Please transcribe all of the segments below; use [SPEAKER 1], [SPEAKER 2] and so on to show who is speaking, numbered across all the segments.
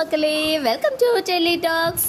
[SPEAKER 1] மக்களே welcome to Delhi talks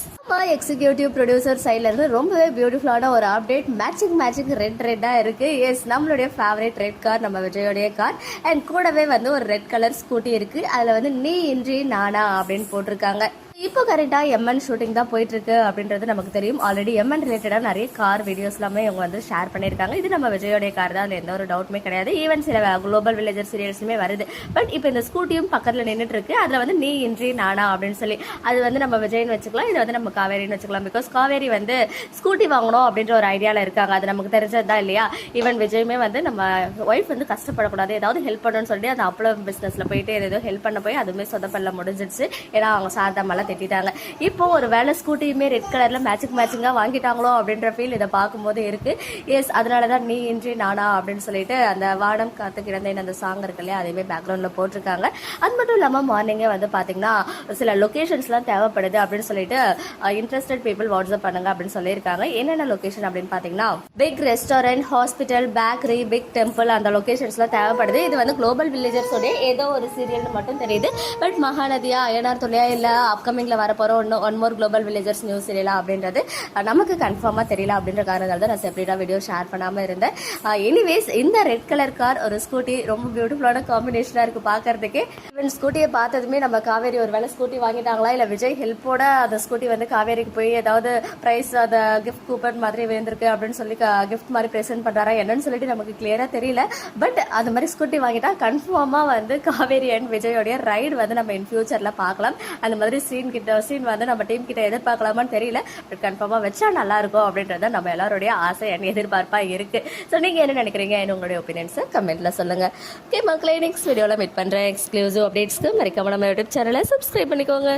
[SPEAKER 1] executive producer சைட்ல இருந்து ரொம்பவே பியூட்டிஃபுல்லான ஒரு அப்டேட் மேட்சிங் மேட்சிங் ரெட் ரெட்டாக இருக்குது எஸ் நம்மளுடைய ஃபேவரட் ரெட் கார் நம்ம விஜயோடைய கார் அண்ட் கூடவே வந்து ஒரு ரெட் கலர் ஸ்கூட்டி இருக்கு. அதில் வந்து நீ இன்றி நானா அப்படின்னு போட்டிருக்காங்க. இப்போ கரெக்டாக எம்என் ஷூட்டிங் தான் போயிட்டுருக்கு அப்படின்றது நமக்கு தெரியும். ஆல்ரெடி எம்என் ரிலேட்டடாக நிறைய கார் வீடியோஸ் எல்லாமே இவங்க வந்து ஷேர் பண்ணியிருக்காங்க. இது நம்ம விஜயோடைய கார் தான். அதில் எந்த ஒரு டவுட்டுமே கிடையாது. ஈவன் சில குளோபல் வில்லேஜர் சீரியல்ஸுமே வருது. பட் இப்போ இந்த ஸ்கூட்டியும் பக்கத்தில் நின்றுட்டு இருக்கு அதில் வந்து நீ இன்றி நானா அப்படின்னு சொல்லி அது வந்து நம்ம விஜய்னு வச்சுக்கலாம். இது வந்து நம்ம காவேரின்னு வச்சுக்கலாம். பிகாஸ் காவேரி வந்து ஸ்கூட்டி வாங்கணும் அப்படின்ற ஒரு ஐடியாவில் இருக்காங்க. அது நமக்கு தெரிஞ்சது தான் இல்லையா? ஈவன் விஜயுமே வந்து நம்ம ஒய்ஃப் வந்து கஷ்டப்படக்கூடாது. ஏதாவது ஹெல்ப் பண்ணணும்னு சொல்லிட்டு அந்த அப்பளம் பிஸ்னஸில் போயிட்டு ஏதோ ஹெல்ப் பண்ண போய் அதுவுமே சொதப்பல்ல முடிஞ்சிடுச்சு. ஏன்னா அவங்க சாரதாமெல்லாம் திட்டாங்க இப்போ ஒரு வேலை ஸ்கூட்டியுமே ரெட் கலரில் மேட்சிங் மேட்சிங்காக வாங்கிட்டாங்களோ அப்படின்ற ஃபீல் இதை பார்க்கும்போது இருக்கு. எஸ் அதனால தான் நீ இன்றி நானா அப்படின்னு சொல்லிட்டு அந்த வானம் காத்து கிடந்தேன் அந்த சாங் இருக்கு இல்லையா? அதையுமே பேக்ரவுண்டில் போட்டிருக்காங்க. அது மட்டும் இல்லாமல் மார்னிங்கே வந்து பார்த்தீங்கன்னா சில லொக்கேஷன்ஸ்லாம் தேவைப்படுது அப்படின்னு சொல்லிட்டு இன்ட்ரெஸ்டட் பீப்புள் வாட்ஸ்அப் பண்ணுங்க அப்படின்னு சொல்லியிருக்காங்க. என்னென்ன லொகேஷன் அப்படின்னு பார்த்தீங்கன்னா big restaurant hospital bakery big temple அந்த லொகேஷன்ஸ்லாம் தேவைப்படுது. இது வந்து குளோபல் வில்லேஜர்ஸோடைய ஏதோ ஒரு சீரியல்னு மட்டும் தெரியுது. பட் மகாநதியா அயனார் துணையா இல்லை அப்கமிங்ல வரப்போற ஒன்று one more global villagers news சீரியலா அப்படின்றது நமக்கு கன்ஃபார்மாக தெரியல அப்படின்ற காரணத்தால் தான் நான் செப்பரேட்டாக வீடியோ ஷேர் பண்ணாமல் இருந்தேன். எனிவேஸ் இந்த ரெட் கலர் கார் ஒரு ஸ்கூட்டி ரொம்ப பியூட்டிஃபுல்லான காம்பினேஷனாக இருக்குது பார்க்கறதுக்கே. ஈவன் ஸ்கூட்டியை பார்த்ததுமே நம்ம காவேரி ஒரு வேளை ஸ்கூட்டி வாங்கிட்டாங்களா இல்லை விஜய் ஹெல்ப்போட அந்த ஸ்கூட்டி வந்து காவேரிக்கு போய் ஏதாவது ப்ரைஸ் அந்த கிஃப்ட் கூப்பன் மாதிரி விழுந்திருக்கு அப்படின்னு சொல்லி கிஃப்ட் மாதிரி ப்ரெசென்ட் பண்ணுறாரா என்னன்னு சொல்லிட்டு நமக்கு கிளியராக தெரியல. பட் அந்த மாதிரி ஸ்கூட்டி வாங்கிட்டா கன்ஃபார்மாக வந்து காவேரி அண்ட் விஜயோடைய ரைடு வந்து நம்ம இன் ஃபியூச்சரில் பார்க்கலாம். அந்த மாதிரி சீன் கிட்ட சீன் வந்து நம்ம டீம் கிட்ட எதிர்பார்க்கலாமான்னு தெரியல. பட் கன்ஃபார்மாக வச்சா நல்லா இருக்கும் அப்படின்றத நம்ம எல்லாருடைய ஆசை அண்ட் எதிர்பார்ப்பாக இருக்கு. ஸோ நீங்கள் என்ன நினைக்கிறீங்க? என்ன உங்களுடைய ஒப்பீனியன்ஸை கமெண்ட்ல சொல்லுங்க. ஓகே மக்களே நெக்ஸ்ட் வீடியோவில் மீட் பண்ணுறேன் எக்ஸ்க்ளூசிவ் அப்டேட்ஸ்க்கு மறக்காம நம்ம யூடியூப் சேனலை சப்ஸ்கிரைப் பண்ணிக்கோங்க.